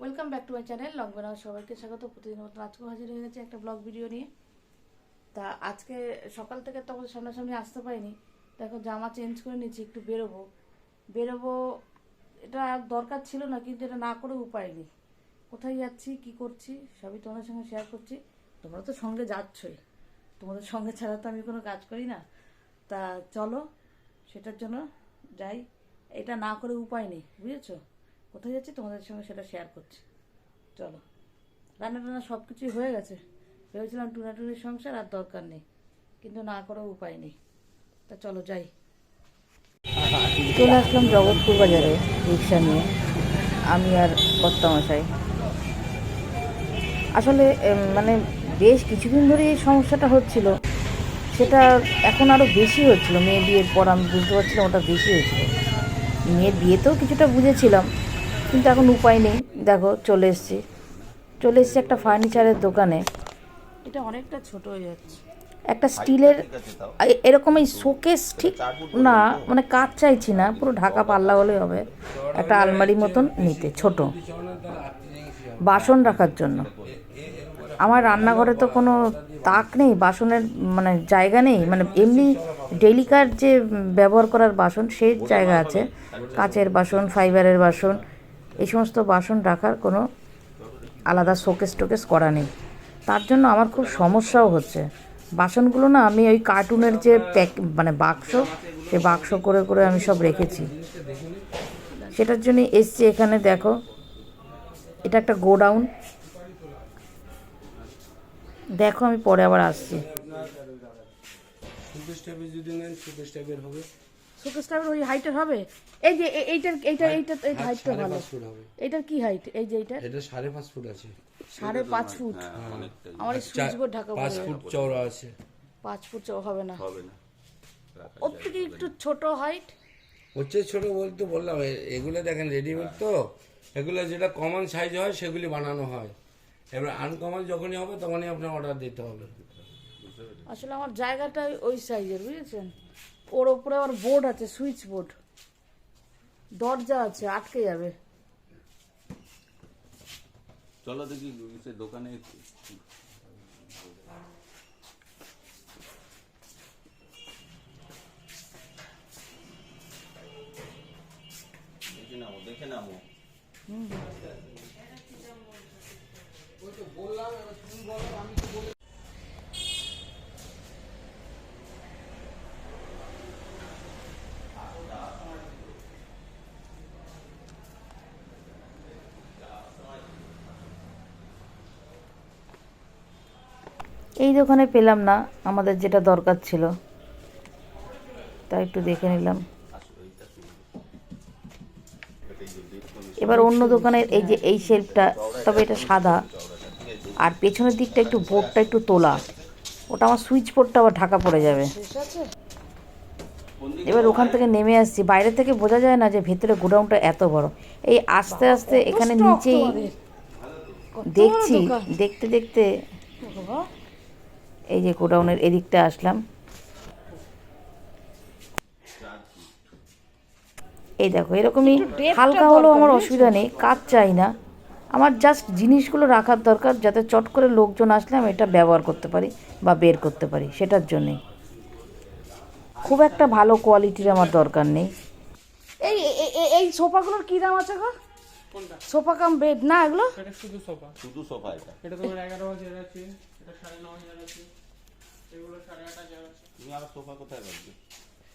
Welcome back to my channel বেনাও সবাইকে স্বাগত। প্রতিদিন মতন আজকেও হাজির হয়ে গেছে একটা ব্লগ ভিডিও নিয়ে। তা আজকে সকাল থেকে তখন সামনাসামনি আসতে পারিনি। দেখো, জামা চেঞ্জ করে নিয়েছি, একটু বেরোবো। বেরোবো, এটা দরকার ছিল না, কিন্তু এটা না করে উপায় নেই। কোথায় যাচ্ছি, কি করছি, সবই তোমাদের সঙ্গে শেয়ার করছি। তোমরা তো সঙ্গে যাচ্ছই। তোমাদের সঙ্গে ছাড়া তো আমি কোনো কাজ করি না। তা চলো, সেটার জন্য যাই। এটা না করে উপায় নেই, বুঝেছ? কোথায় যাচ্ছি তোমাদের সঙ্গে সেটা শেয়ার করছি। চলো। রান্না টান্না সব কিছুই হয়ে গেছে। ভেবেছিলাম টুনাটুনির সংসার আর দরকার নেই, কিন্তু না করেও উপায় নেই। তা চলো, যাই। চলে আসলাম জগৎপুর বাজারে রিক্সা নিয়ে। আমি আর কর্তামশাই। আসলে মানে বেশ কিছুদিন ধরে এই সমস্যাটা হচ্ছিল। সেটা এখন আরও বেশি হচ্ছিল। মেয়ে বিয়ের পর আমি বুঝতে পারছিলাম ওটা বেশি হয়েছিল। মেয়ের বিয়েতেও কিছুটা বুঝেছিলাম। কিন্তু এখন উপায় নেই। দেখো চলে এসেছি। চলে এসেছি একটা ফার্নিচারের দোকানে। এটা অনেকটা ছোট হয়ে যাচ্ছে। একটা স্টিলের এরকম এই শোকেস ঠিক না মানে কাজ চাইছি না পুরো ঢাকা পাল্লা হলেই হবে। একটা আলমারি মতন নিতে ছোট। বাসন রাখার জন্য। আমার রান্নাঘরে তো কোনো তাক নেই বাসনের মানে জায়গা নেই। মানে এমনি ডেলিকার যে ব্যবহার করার বাসন সেই জায়গা আছে। কাচের বাসন ফাইবারের বাসন এই সমস্ত বাসন রাখার কোনো আলাদা শোকেস টোকেস করা নেই। তার জন্য আমার খুব সমস্যাও হচ্ছে। বাসনগুলো না আমি ওই কার্টুনের যে প্যাক মানে বাক্স, সে বাক্স করে করে আমি সব রেখেছি। সেটার জন্য এসছি এখানে, দেখো। এটা একটা গোডাউন। দেখো আমি পরে আবার আসছি। যদি নেন ছোটো স্টেপের হবে। শোকেস টাইপের ওই হাইটের হবে? এই যে এইটার এইটা এইটা এই হাইটটা সাড়ে ভালো। পাঁচ ফুট হবে। এইটার কি হাইট এই যে এইটা? এটা সাড়ে পাঁচ ফুট আছে। সাড়ে পাঁচ ফুট। আমার এই সুইচ বোর্ড ঢাকা পাঁচ ফুট চওড়া আছে। পাঁচ ফুট চৌ হবে না। হবে না। ওর থেকে একটু ছোট হাইট হচ্ছে ছোট বলতে বললাম এগুলো দেখেন রেডিমেড তো। এগুলো যেটা কমন সাইজ হয় সেগুলি বানানো হয়। এবার আনকমন যখনই হবে তখনই আপনার অর্ডার দিতে হবে। আসলে আমার জায়গাটা ওই সাইজের বুঝেছেন? ওর ওপরে আবার বোর্ড আছে সুইচ বোর্ড দরজা আছে আটকে যাবে। চলো দেখি সে দোকানে দেখে নামো দেখে নামো। এই দোকানে পেলাম না আমাদের যেটা দরকার ছিল। তাই একটু দেখে নিলাম। এবার অন্য দোকানের এই যে এই শেল্ফটা তবে এটা সাদা। আর পেছনের দিকটা একটু বোর্ডটা একটু তোলা। ওটা আমার সুইচ বোর্ডটা আবার ঢাকা পড়ে যাবে। এবার ওখান থেকে নেমে আসছি। বাইরে থেকে বোঝা যায় না যে ভেতরে গোডাউনটা এত বড়। এই আস্তে আস্তে এখানে নিচেই দেখছি দেখতে দেখতে এই যে গোডাউনের এদিকটা আসলাম। এই দেখো এরকমই হালকা হলেও আমার অসুবিধা নেই কাজ চাই না। আমার জাস্ট জিনিসগুলো রাখার দরকার যাতে চট করে লোকজন আসলে আমি এটা ব্যবহার করতে পারি বা বের করতে পারি সেটার জন্যেই খুব একটা ভালো কোয়ালিটির আমার দরকার নেই। এই এই সোফাগুলোর কী দাম আছে গো? সোফা কাম বেড না এগুলো? শুধু সোফা। শুধু সোফা এটা। এটা তোমার এগারো হাজার আছে এটা সাড়ে ন হাজার আছে এগুলো সাড়ে আট হাজার আছে তুমি আর সোফা কোথায় রাখবে?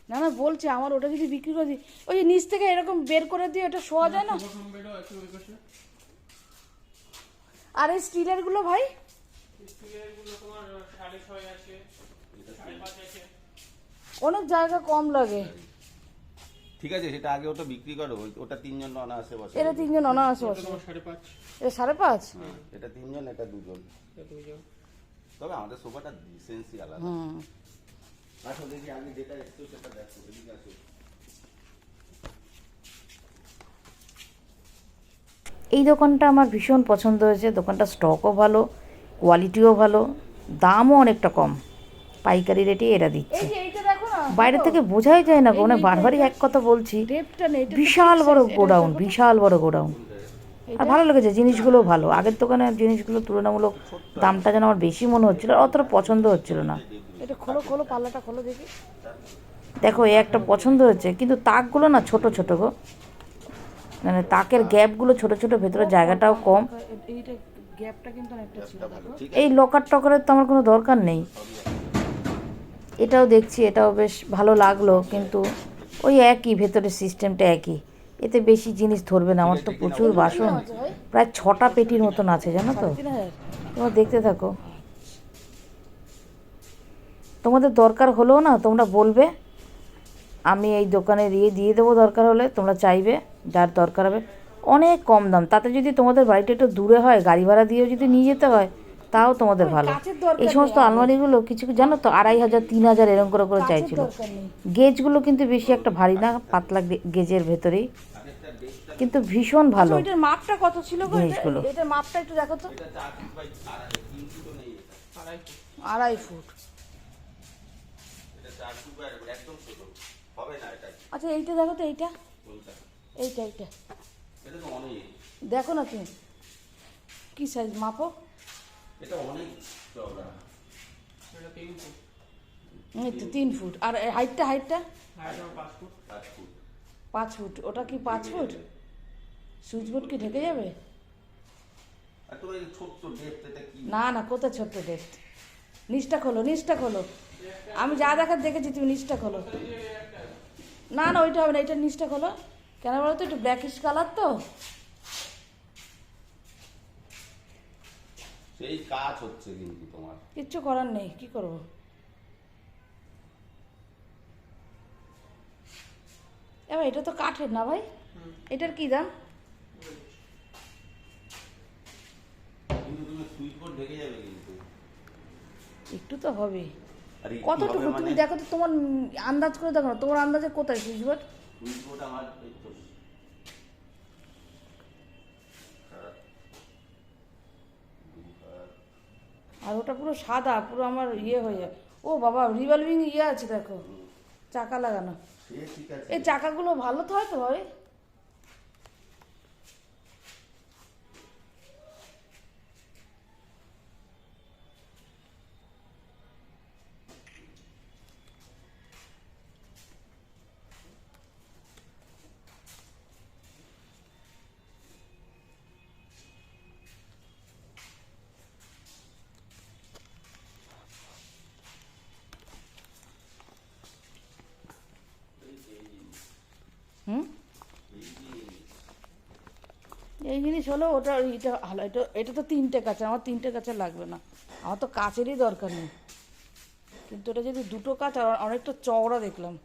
না না বলছি আমার ওটা যদি বিক্রি করে দিই। ওই যে নিচ থেকে এরকম বের করে দিয়ে ওটা শোয়া যায় না? আর এই স্টিলেরগুলো ভাই? অনেক জায়গা কম লাগে। ঠিক আছে সেটা আগে ওটা বিক্রি করো ওই- ওটা তিনজন অনা আসে বসে এটা তিনজন অনায়াসে বসে। সাড়ে পাঁচ। এটা সাড়ে পাঁচ? এটা তিনজন এটা দুজন। তবে আমাদের সোফাটা ডিসেন্সই আলাদা। আসো দেখি আমি যেটা একটু সেটা দেখো এদিকে আসো। এই দোকানটা আমার ভীষণ পছন্দ হয়েছে। দোকানটা স্টকও ভালো কোয়ালিটিও ভালো দামও অনেকটা কম। পাইকারি রেটে এরা দিচ্ছে। বাইরে থেকে বোঝাই যায় না মানে বারবারই এক কথা বলছি। বিশাল বড় গোডাউন বিশাল বড় গোডাউন। আর ভালো লেগেছে জিনিসগুলো ভালো। আগের দোকানে জিনিসগুলো তুলনামূলক দামটা যেন আমার বেশি মনে হচ্ছিল আর অতটা পছন্দ হচ্ছিল না। এটা খোলো খোলো পাল্লাটা খোলো দেখি। দেখো এ একটা পছন্দ হয়েছে কিন্তু তাকগুলো না ছোট ছোট গো। মানে তাকের গ্যাপগুলো ছোট ছোট ভেতরে জায়গাটাও কম। এই লকার টকারের তো আমার কোনো দরকার নেই। এটাও দেখছি এটাও বেশ ভালো লাগল কিন্তু ওই একই ভেতরের সিস্টেমটা একই। এতে বেশি জিনিস ধরবে না আমার তো প্রচুর বাসন। প্রায় ছটা পেটির মতন আছে জানো তো? তোমরা দেখতে থাকো। তোমাদের দরকার হলেও না তোমরা বলবে। আমি এই দোকানে দিয়ে দিয়ে দেবো দরকার হলে তোমরা চাইবে যার দরকার হবে। অনেক কম দাম তাতে যদি তোমাদের বাড়িটা একটু দূরে হয় গাড়ি ভাড়া দিয়েও যদি নিয়ে যেতে হয় তাও তোমাদের ভালো। এই সমস্ত আলমারিগুলো কিছু জানো তো আড়াই হাজার তিন হাজার এরকম করে করে চাইছিল। গেজগুলো কিন্তু বেশি একটা ভারী না পাতলা গেজের ভেতরেই। কিন্তু ভীষণ ভালো ওইটার মাপটা কত ছিল গো? জিনিসগুলো। এটার মাপটা একটু দেখো তো। আড়াই ফুট আড়াই ফুট এটা চার ফুট বা এরকম, একদম ছোট হবে না এটা আচ্ছা এইটা দেখো তো এইটা? এইটা এইটা। এটা তো অনেক। দেখো না তুমি। কি সাইজ মাপো। এটা অনেক চওড়া। তো তিন ফুট। আর হাইটটা হাইটটা পাঁচ ফুট। ওটা কি পাঁচ ফুট? সুইচ বোর্ড কি ঢেকে যাবে? না না কোথায় ছোট্ট ডেস্ট নিচটা খোলো নিচটা খোলো। আমি যা দেখার দেখেছি তুমি নিচটা খোলো। না না ওইটা হবে না এটা নিচটা খোলো। কেন বলো তো একটু ব্ল্যাকিশ কালার তো। সেই কাজ হচ্ছে কিন্তু তোমার। কিচ্ছু করার নেই কি করব? এবার এটা তো কাঠের না ভাই? এটার কি দাম? কিন্তু তুমি সুইচ বোর্ড ঢেকে যাবে কিন্তু। একটু তো হবে কতটুকু? তুমি মানে? দেখো তো তোমার আন্দাজ করে দেখো না। তোমার আন্দাজে কোথায় সুইচ বোর্ড সুইচ বোর্ড আমার আর ওটা পুরো সাদা পুরো আমার ইয়ে হয়ে যায়। ও বাবা রিভলভিং ইয়ে আছে দেখো। চাকা লাগানো। এই চাকাগুলো ভালো তো হয় তো ভাই এই জিনিস হলো ওটা এটা ভালো এটা এটা তো তিনটে কাঁচা আমার তিনটে কাঁচা লাগবে না। আমার তো কাচেরই দরকার নেই। কিন্তু এটা যদি দুটো কাঁচ আর অনেকটা চওড়া দেখলাম।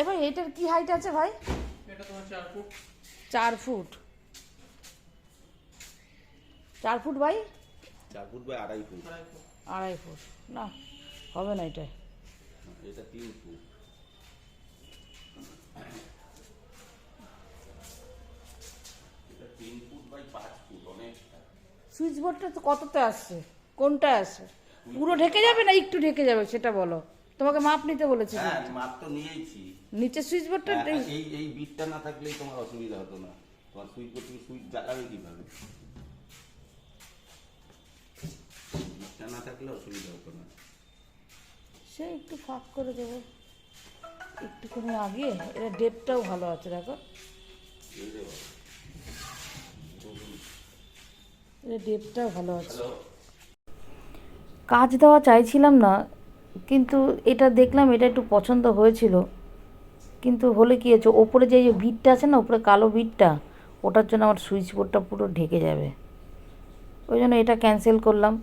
এবার এটার কি হাইট আছে ভাই? এটা তোমার চার ফুট। চার ফুট। চার ফুট বাই? চার ফুট বা আড়াই ফুট। আড়াই ফুট। না হবে না এটা এটা তিন ফুট বাই সুইচ বোর্ডটা তো কততে আসছে? কোনটা আসছে? পুরো ঢেকে যাবে না একটু ঢেকে যাবে সেটা বলো। তোমাকে মাপ নিতে বলেছি। হ্যাঁ মাপ তো নিয়েছি। নিচে সুইচ বোর্ডটা হ্যাঁ, এই এই বিটটা না থাকলেই তোমার অসুবিধা হতো না। তোমার সুইচ বোর্ড তুমি সুইচ জ্বালাবে কীভাবে? বিটটা না থাকলে অসুবিধা হতো না। সে একটু ফাঁক করে দেবো। একটুখানি আগে এটা ডেপটাও ভালো আছে দেখো। এটা ডেপটাও ভালো আছে। কাজ দেওয়া চাইছিলাম না কিন্তু এটা দেখলাম এটা একটু পছন্দ হয়েছিল। কিন্তু হলে কি হয়েছে ওপরে যে বিটটা আছে না ওপরে কালো বিটটা ওটার জন্য আমার সুইচ বোর্ডটা পুরো ঢেকে যাবে। ওই জন্য এটা ক্যান্সেল করলাম।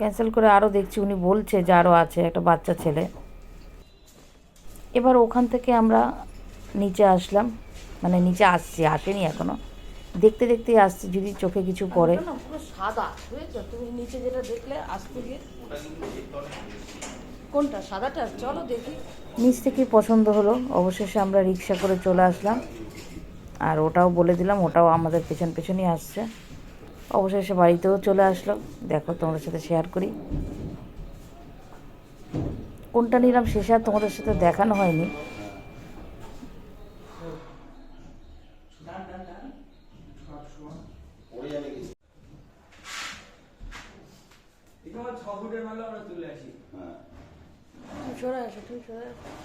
ক্যান্সেল করে আরও দেখছি উনি বলছে যে আরও আছে একটা বাচ্চা ছেলে। এবার ওখান থেকে আমরা নিচে আসলাম মানে নিচে আসছি আসেনি এখনও দেখতে দেখতেই আসছি যদি চোখে কিছু পড়ে। সাদা তুমি নিচে যেটা দেখলে আসতে গিয়ে কোনটা সাদাটা? চলো দেখি। নিচ থেকেই পছন্দ হলো? অবশেষে আমরা রিক্সা করে চলে আসলাম। আর ওটাও বলে দিলাম ওটাও আমাদের পেছন পেছনই আসছে। অবশেষে বাড়িতেও চলে আসলো। দেখো তোমাদের সাথে শেয়ার করি। কোনটা নিলাম শেষে আর তোমাদের সাথে দেখানো হয়নি।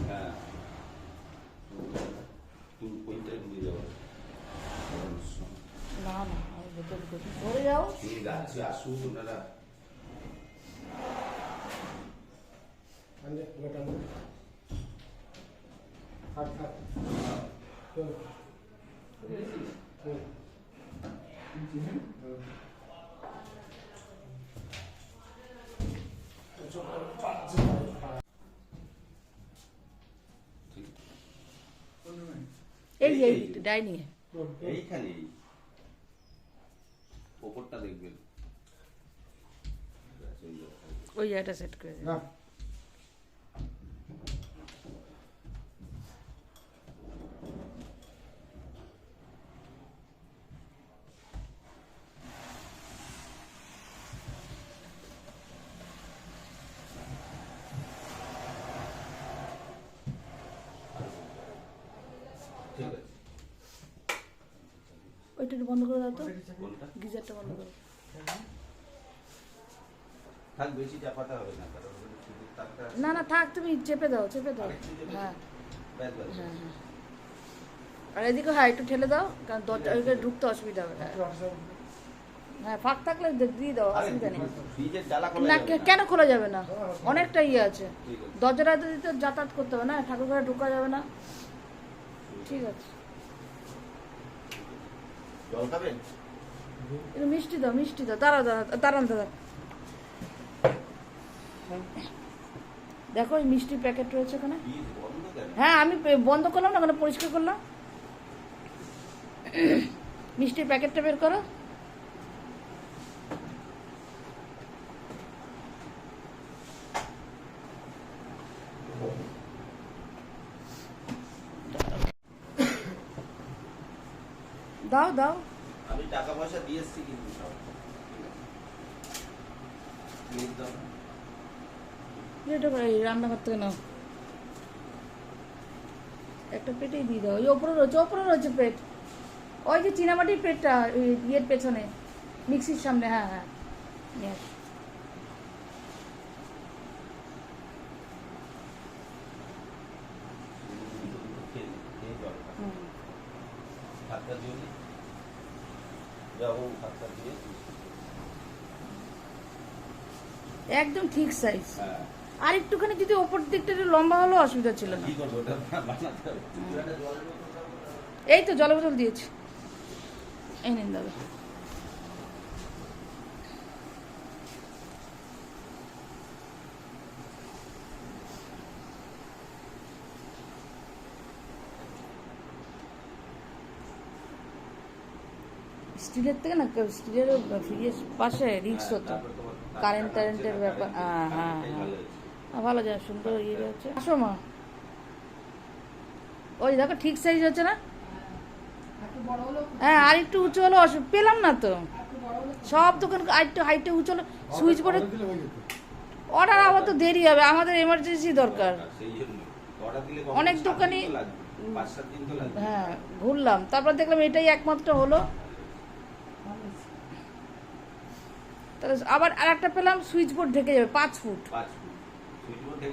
হ্যাঁ। না না। সরে যাও ঠিক আছে আসুন ওনারা এই যে এই ডাইনিং এ এইখানে ওপরটা দেখবেন। ওই জায়গাটা সেট করে আছে ওইটা একটু বন্ধ করে দাও তো। গিজারটা বন্ধ করো। থাক বেশি চাপাতে হবে না না না থাক তুমি চেপে দাও চেপে দাও। হ্যাঁ। হ্যাঁ হ্যাঁ। আর এদিকে হ্যাঁ একটু ঠেলে দাও কারণ দরজা ওইখানে ঢুকতে অসুবিধা হবে হ্যাঁ। হ্যাঁ ফাঁক থাকলে দিয়ে দাও অসুবিধা নেই। না। কেন খোলা যাবে না? অনেকটা ইয়ে আছে। দরজাটা তো দিতে যাতায়াত করতে হবে না ঠাকুর ঘরে ঢোকা যাবে না। ঠিক আছে। জল খাবেন? একটু মিষ্টি দাও মিষ্টি দাও। দাঁড়াও দাঁড়ান দাদা দেখো, এই মিষ্টির প্যাকেট রয়েছে ওখানে। হ্যাঁ আমি বন্ধ করলাম না, ওখানে পরিষ্কার করলাম। মিষ্টির প্যাকেটটা বের করো। দাও দাও। আমি টাকা পয়সা দিয়ে কিন্তু সব। রান্নাঘর থেকে নাও। একটা দাও। ওই রয়েছে রয়েছে পেট। ওই যে চীনামাটির পেটটা ইয়ের পেছনে, মিক্সির সামনে হ্যাঁ হ্যাঁ নিয়ে আসো। খেয়ে খেয়ে জল খাও। হুম। ভাতটা দিও নি যাও ভাতটা দিয়ে একদম ঠিক সাইজ হ্যাঁ। আর একটুখানি যদি ওপর দিকটা একটু লম্বা হলেও অসুবিধা ছিল না। এই তো জলের বোতল দিয়েছি। এই নিন দাদা। স্টিলের থেকে না স্টিলের ফ্রিজের পাশে রিক্স হতো। কারেন্ট টারেন্টের ব্যাপার হ্যাঁ হ্যাঁ হ্যাঁ। ভালো যায় সুন্দর ইয়ে হচ্ছে। আসো মা। ওই দেখো ঠিক সাইজ হচ্ছে না? হ্যাঁ আর একটু উঁচু হলো পেলাম না তো। সব দোকান আর একটু হাইটে উঁচু হলো সুইচ বোর্ডে অর্ডার আবার তো দেরি হবে আমাদের এমার্জেন্সি দরকার। অনেক দোকানই- হ্যাঁ ঘুরলাম। তারপর দেখলাম এটাই একমাত্র হলো। তাহলে আবার আর একটা পেলাম সুইচ বোর্ড ঢেকে যাবে পাঁচ ফুট।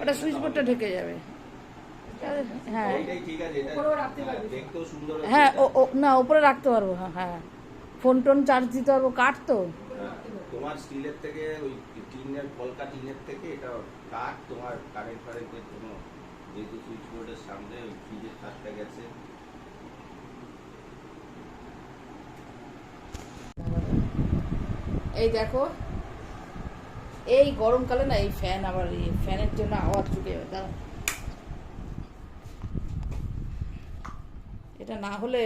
ওটা সুইচ বোর্ডটা ঢেকে যাবে। হ্যাঁ। এইটাই ঠিক আছে এটা উপরেও রাখতে হ্যাঁ, হ্যাঁ। ও না উপরে রাখতে পারব হ্যাঁ হ্যাঁ। ফোন টোন চার্জ দিতে পারব কাঠ তো। হ্যাঁ, তোমার স্টিলের থেকে ওই টিনের কলকা টিনের থেকে এটা কাঠ তোমার কারেন্ট ফারেন্টের কোনো যেহেতু সুইচ বোর্ডের সামনে ওই ফ্রিজের কাঠটা গেছে এই দেখো, এই গরমকালে না এই ফ্যান আবার ফ্যানের জন্য আওয়াজ ঢুকে যাবে দাঁড়া এটা না হলে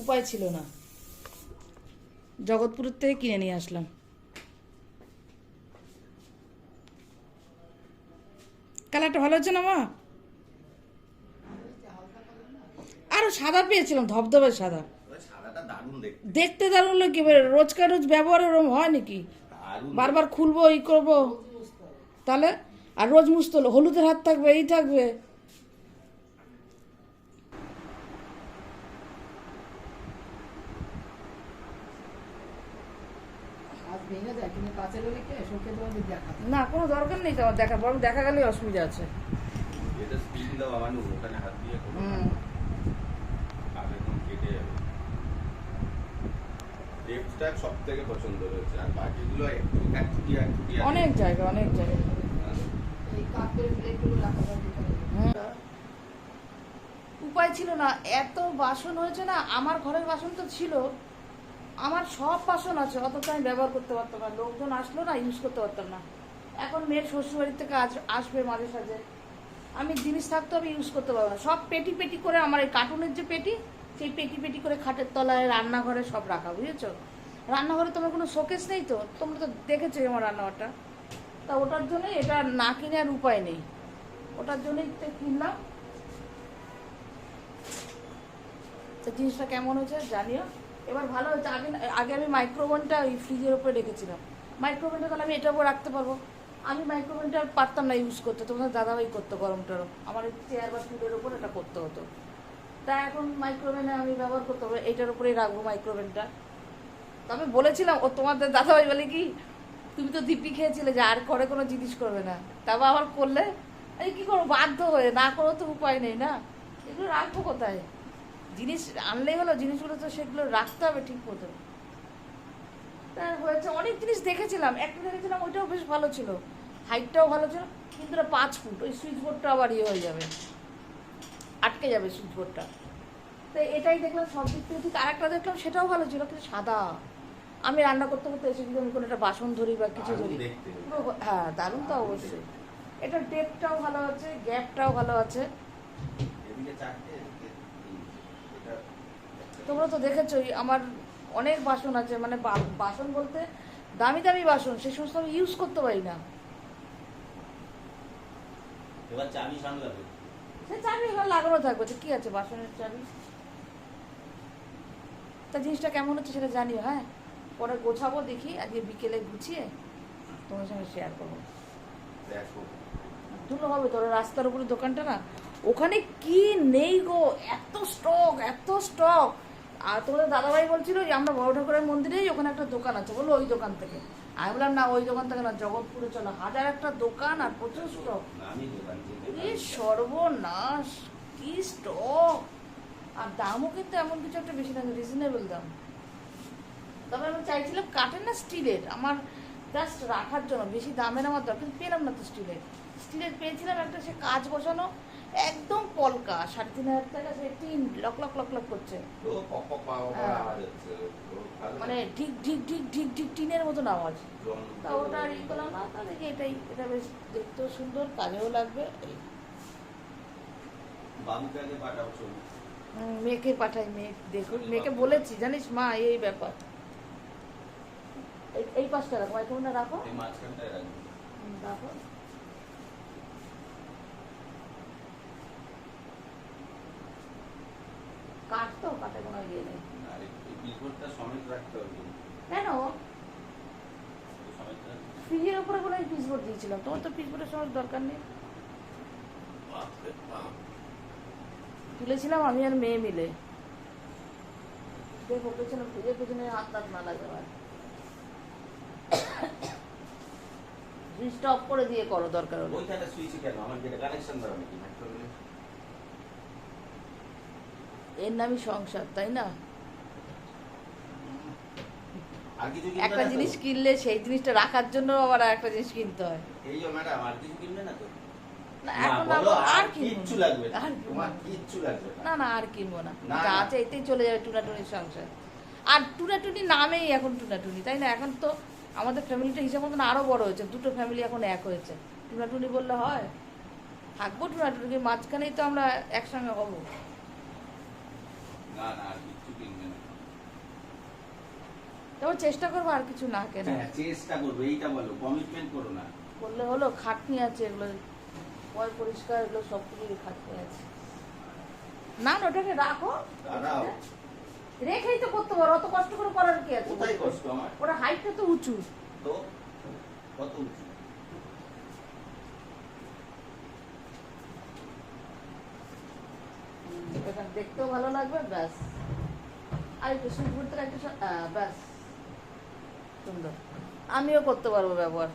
উপায় ছিল না। জগৎপুরের থেকে কিনে নিয়ে আসলাম। কালারটা ভালো হচ্ছে না, মা? আরও সাদা পেয়েছিলাম, ধবধবে সাদা। দেখতে। দারুণ লাগে এবার রোজকার রোজ ব্যবহার ওরকম হয় নাকি? বারবার খুলবো ই করব। তাহলে? আর রোজ মুছতে হলো হলুদের হাত থাকবে এই থাকবে। না কোনো দরকার নেই তো আমার দেখা বরং দেখা গেলে অসুবিধা আছে। এটা স্পিন দাও আমার ওখানে হাত দিয়ে হুম। কেটে যাবে। লেফটটা সব থেকে পছন্দ হয়েছে আর বাকিগুলো একটু। অনেক জায়গা অনেক জায়গা। উপায় ছিল না এত বাসন হয়েছে না আমার ঘরের বাসন তো ছিল। আমার সব বাসন আছে অথচ আমি ব্যবহার করতে পারতাম না লোকজন আসলো না ইউজ করতে পারতাম না। এখন মেয়ের শ্বশুরবাড়ি থেকে আস আসবে মাঝে সাঝে। আমি জিনিস থাকতো আমি ইউজ করতে পারব না সব পেটি পেটি করে আমার এই কার্টুনের যে পেটি সেই পেটি পেটি করে খাটের তলায়, রান্নাঘরে সব রাখা, বুঝেছ? রান্নাঘরে তোমার কোনো শোকেস নেই তো? তোমরা তো দেখেছ আমার রান্নাঘরটা। তা ওটার জন্য এটা না কিনে আর উপায় নেই। ওটার জন্যই কিনলাম। তো জিনিসটা কেমন হয়েছে জানিও? এবার ভালো হয়েছে। আগে আগে আমি মাইক্রোওভেনটা ওই ফ্রিজের উপরে রেখেছিলাম। মাইক্রোওভেনটা তাহলে আমি এটার উপর রাখতে পারব। আমি মাইক্রোওভেনটা পারতাম না ইউজ করতে। তোমার দাদাভাই করতো গরম টরম আমার চেয়ার বা টুলের উপর এটা করতে হতো। তা এখন মাইক্রোওভেনে আমি ব্যবহার করতে হবে এইটার উপরেই রাখব মাইক্রোওভেনটা তবে বলেছিলাম, ও তোমাদের দাদাভাই বলে কি, তুমি তো দিব্যি খেয়েছিলে, যে, আর করে কোনো জিনিস করবে না। তারপর আবার করলে এই কি করব, বাধ্য হয়ে, না করেও তো উপায় নেই না। এগুলো রাখব কোথায়? জিনিস আনলেই হলো, জিনিসগুলো তো সেগুলো রাখতে হবে ঠিক মতো। তা হয়েছে, অনেক জিনিস দেখেছিলাম, একটা দেখেছিলাম, ওইটাও বেশ ভালো ছিল। হাইটটাও ভালো ছিল, কিন্তু পাঁচ ফুট, ওই সুইচ বোর্ডটা আবার ইয়ে হয়ে যাবে। আটকে যাবে সুইচ তো এটাই দেখলাম সব দিক থেকে ঠিক আরেকটা দেখলাম সেটাও ভালো ছিল কিন্তু সাদা। আমি রান্না করতে করতে এসে যদি আমি কোনো একটা বাসন ধরি বা কিছু ধরি হ্যাঁ দারুণ তো অবশ্যই। এটা ডেপটাও ভালো আছে গ্যাপটাও ভালো আছে। তোমরা তো দেখেছোই আমার অনেক বাসন আছে মানে বাসন বলতে দামি দামি বাসন সেই সমস্ত আমি ইউজ করতে পারি না। এবার চাবি সামলাবে। সে চাবি এবার লাগানো থাকবে তো কি আছে বাসনের চাবি? তা জিনিসটা কেমন হচ্ছে সেটা জানিও হ্যাঁ? পরে গোছাবো দেখি আজকে বিকেলে গুছিয়ে তোমার সঙ্গে শেয়ার করব। ধুলো হবে তোর রাস্তার উপরে দোকানটা না ওখানে কি নেই গো এত স্টক এত স্টক আর তোমাদের দাদাভাই বলছিল যে আমরা বড় ঠাকুরের মন্দিরেই ওখানে একটা দোকান আছে বলল ওই দোকান থেকে। আমি বললাম, না, ওই দোকান থেকে না, জগৎপুরে চলো। হাজার একটা দোকান আর প্রচুর স্টক সর্বনাশ, কি স্টক আর দামও কিন্তু এমন কিছু একটা বেশি না রিজনেবল দাম। তবে আমি চাইছিলাম কাঠের না স্টিলের? আমার জাস্ট রাখার জন্য, বেশি দামের আমার দরকার পেলাম না তো স্টিলের। স্টিলের পেয়েছিলাম একটা, সে কাজ বসানো। একদম পলকা সাড়ে তিন হাজার টাকা সে tin lock lock lock lock করছে। হ্যাঁ। মানে ঢিক ঢিক ঢিক ঢিক ঢিক টিনের মতন আওয়াজ। তা ওটা আর ই করলাম না তা দেখি এটাই এটা বেশ দেখতেও সুন্দর কাজেও লাগবে মেয়েকে পাঠাই মেয়ে দেখুন মেয়েকে বলেছি জানিস মা এই ব্যাপার। এই- পাঁচটা রাখো রাখো। মাঝখানটায় রাখবে। হুম, রাখো কাঠ তো কেন? ফ্রিজের উপরে পিসবোর্ড দিয়েছিলাম তোমার তো পিসবোর্ডের সময় দরকার নেই। তুলেছিলাম আমি আর মেয়ে মিলে। দেখো পেছনে ফ্রিজের পেছনে হাত না লাগে আর সুইচটা অফ করে দিয়ে করো দরকার হলে। ওইখানে সুইচ কেন? আমার যেটা কানেকশন দেওয়া নাকি? মাইক্রোওয়েভে এর নামই সংসার তাই না? একটা জিনিস কিনলে সেই জিনিসটা রাখার জন্য আবার একটা জিনিস কিনতে হয়। এই যে ম্যাডাম আর কিছু কিনবে না তো? আর কিচ্ছু লাগবে না। না। আর কিনবো না। আছে এতেই চলে যাবে টুনাটুনির সংসার। আর টুনাটুনি নামেই এখন টুনাটুনি তাই না? এখন তো আমাদের ফ্যামিলিটা হিসাব মতন আরও বড় হয়েছে। দুটো ফ্যামিলি এখন এক হয়েছে। টুনাটুনি বললে হয় থাকব টুনাটুনি মাঝখানেই তো আমরা একসঙ্গে হব। না না আর কিচ্ছু কিনবে না। তবে চেষ্টা করব আর কিছু না কেনা হ্যাঁ, চেষ্টা করবে এইটা বলো কমিটমেন্ট করো না। করলে হলো খাটনি আছে এগুলো পয় পরিষ্কার এগুলো সব কিছুরই খাটনি আছে। না না ওটাকে রাখো। দাঁড়াও। রেখেই তো করতে পারো অত কষ্ট করে করার কি আছে? কোথায় কষ্ট আমার? ওটা হাইটটা তো উঁচু। তো? কত উঁচু এটা দেখতেও ভালো লাগবে ব্যাস। আর একটু থেকে একটু ব্যাস। সুন্দর। আমিও করতে পারব ব্যবহার।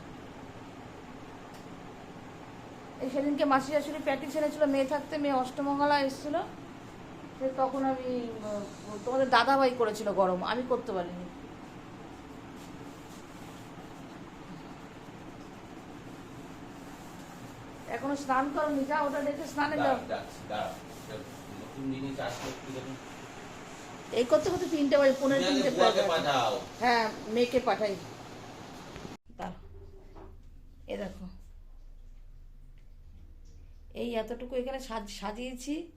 এই সেদিনকে মাসি শাশুড়ি প্যাটিস এনেছিল মেয়ে থাকতে মেয়ে অষ্টমঙ্গলা এসেছিল। সে তখন আমি তোমাদের দাদাভাই করেছিল গরম আমি করতে পারিনি। এখনও স্নান করনি যা ওটা দেখে স্নানে যাও। এই করতে করতে তিনটে বাজে পনেরো তিনটে পাঠাও। হ্যাঁ মেয়েকে পাঠাই। এ দেখো। এই এতটুকু এখানে সাজ- সাজিয়েছি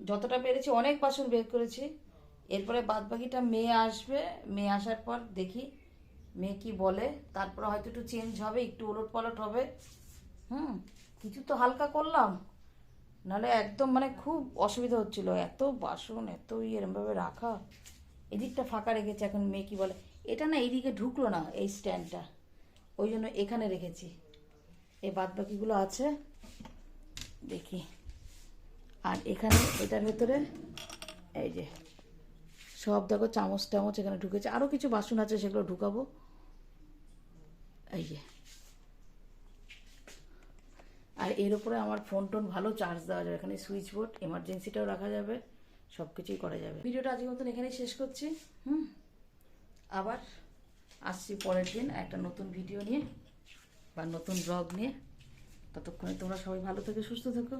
যতটা পেরেছি অনেক বাসন বের করেছি। এরপরে বাদ বাকিটা মেয়ে আসবে মেয়ে আসার পর দেখি মেয়ে কি বলে। তারপরে হয়তো একটু চেঞ্জ হবে একটু ওলট পালট হবে। হুম কিছু তো হালকা করলাম। নাহলে একদম মানে খুব অসুবিধা হচ্ছিল। এত বাসন, এত ইয়ে এরমভাবে রাখা। এদিকটা ফাঁকা রেখেছে, এখন মেয়ে কী বলে? এটা না এইদিকে ঢুকলো না, এই স্ট্যান্ডটা। ওই জন্য এখানে রেখেছি। এই বাদ বাকিগুলো আছে। দেখি। আর এখানে, এটার ভেতরে, এই যে, সব দেখো চামচ টামচ এখানে ঢুকেছে। আরও কিছু বাসন আছে, সেগুলো ঢুকাবো। এই যে আর এর উপরে আমার ফোন টোন ভালো চার্জ দেওয়া যাবে। এখানে সুইচ বোর্ড এমার্জেন্সিটাও রাখা যাবে সব কিছুই করা যাবে। ভিডিওটা আজকের মতন এখানেই শেষ করছি। হুম? আবার আসছি পরের দিন একটা নতুন ভিডিও নিয়ে বা নতুন ব্লগ নিয়ে। ততক্ষণে তোমরা সবাই ভালো থেকো, সুস্থ থেকো।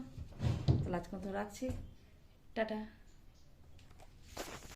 তাহলে আজকে মতো রাখছি। টাটা।